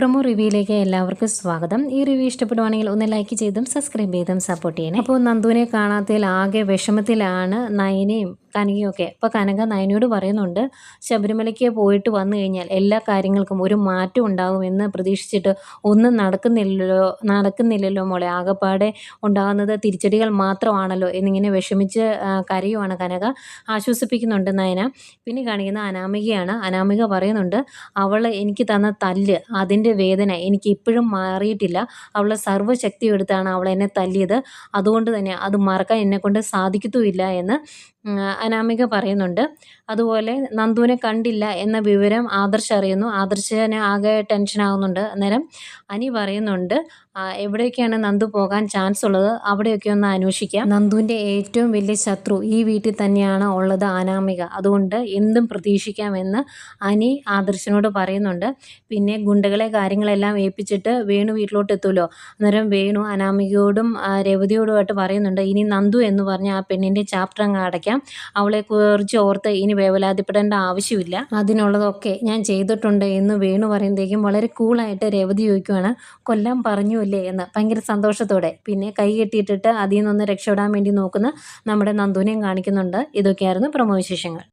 Promo റിവ്യൂയിലേക്ക് എല്ലാവർക്കും സ്വാഗതം. ഈ റിവ്യൂ ഇഷ്ടപ്പെടുവാണെങ്കിൽ ഒന്ന് ലൈക്ക് ചെയ്തും സബ്സ്ക്രൈബ് ചെയ്തും സപ്പോർട്ട് ചെയ്യണം. അപ്പോൾ നന്ദുവിനെ കാണാത്തതിൽ ആകെ വിഷമത്തിലാണ് നയനയും കനകയൊക്കെ അപ്പോൾ കനക നയനയോട് പറയുന്നുണ്ട് ശബരിമലയ്ക്ക് പോയിട്ട് വന്നു കഴിഞ്ഞാൽ എല്ലാ കാര്യങ്ങൾക്കും ഒരു മാറ്റം ഉണ്ടാകുമെന്ന് പ്രതീക്ഷിച്ചിട്ട് ഒന്നും നടക്കുന്നില്ലല്ലോ നടക്കുന്നില്ലല്ലോ മോളെ. ആകപ്പാടെ ഉണ്ടാകുന്നത് തിരിച്ചടികൾ മാത്രമാണല്ലോ എന്നിങ്ങനെ വിഷമിച്ച് കരയുമാണ് കനക. ആശ്വസിപ്പിക്കുന്നുണ്ട് നയന. പിന്നെ കാണിക്കുന്ന അനാമികയാണ്. അനാമിക പറയുന്നുണ്ട് അവൾ എനിക്ക് തന്ന തല്ല് അതിന്റെ വേദന എനിക്ക് ഇപ്പോഴും മാറിയിട്ടില്ല. അവളെ സർവശക്തി എടുത്താണ് അവൾ എന്നെ തല്ലിയത്. അതുകൊണ്ട് തന്നെ അത് മറക്കാൻ എന്നെക്കൊണ്ട് സാധിക്കത്തുമില്ല എന്ന് അനാമിക പറയുന്നുണ്ട്. അതുപോലെ നന്ദുവിനെ കണ്ടില്ല എന്ന വിവരം ആദർശ് അറിയുന്നു. ആദർശന് ആകെ ടെൻഷൻ ആകുന്നുണ്ട് അന്നേരം അനി പറയുന്നുണ്ട് എവിടെയൊക്കെയാണ് നന്ദു പോകാൻ ചാൻസ് ഉള്ളത്? അവിടെയൊക്കെ ഒന്ന് അന്വേഷിക്കാം. നന്ദുവിന്റെ ഏറ്റവും വലിയ ശത്രു ഈ വീട്ടിൽ തന്നെയാണ് ഉള്ളത് അനാമിക. അതുകൊണ്ട് എന്തും പ്രതീക്ഷിക്കാമെന്ന് അനി ആദർശനോട് പറയുന്നുണ്ട്. പിന്നെ ഗുണ്ടകളെ കാര്യങ്ങളെല്ലാം ഏൽപ്പിച്ചിട്ട് വേണു വീട്ടിലോട്ട് എത്തുമല്ലോ അന്നേരം വേണു അനാമികയോടും രേവതിയോടുമായിട്ട് പറയുന്നുണ്ട് ഇനി നന്ദു എന്ന് പറഞ്ഞ ആ പെണ്ണിന്റെ ചാപ്റ്റർ അങ്ങ് അടയ്ക്കാം. അവളെ കുറിച്ച് ഓർത്ത് ഇനി വേവലാതിപ്പെടേണ്ട ആവശ്യമില്ല. അതിനുള്ളതൊക്കെ ഞാൻ ചെയ്തിട്ടുണ്ട് എന്ന് വേണു പറയുമ്പോഴേക്കും വളരെ കൂളായിട്ട് രേവതി ചോദിക്കുവാണ് കൊല്ലാൻ പറഞ്ഞുവല്ലേ എന്ന്. ഭയങ്കര സന്തോഷത്തോടെ. പിന്നെ കൈ കെട്ടിയിട്ടിട്ട് അതിൽ നിന്നൊന്ന് രക്ഷപ്പെടാൻ വേണ്ടി നോക്കുന്ന നമ്മുടെ നന്ദുവിനെയും കാണിക്കുന്നുണ്ട്. ഇതൊക്കെയായിരുന്നു പ്രമോ വിശേഷങ്ങൾ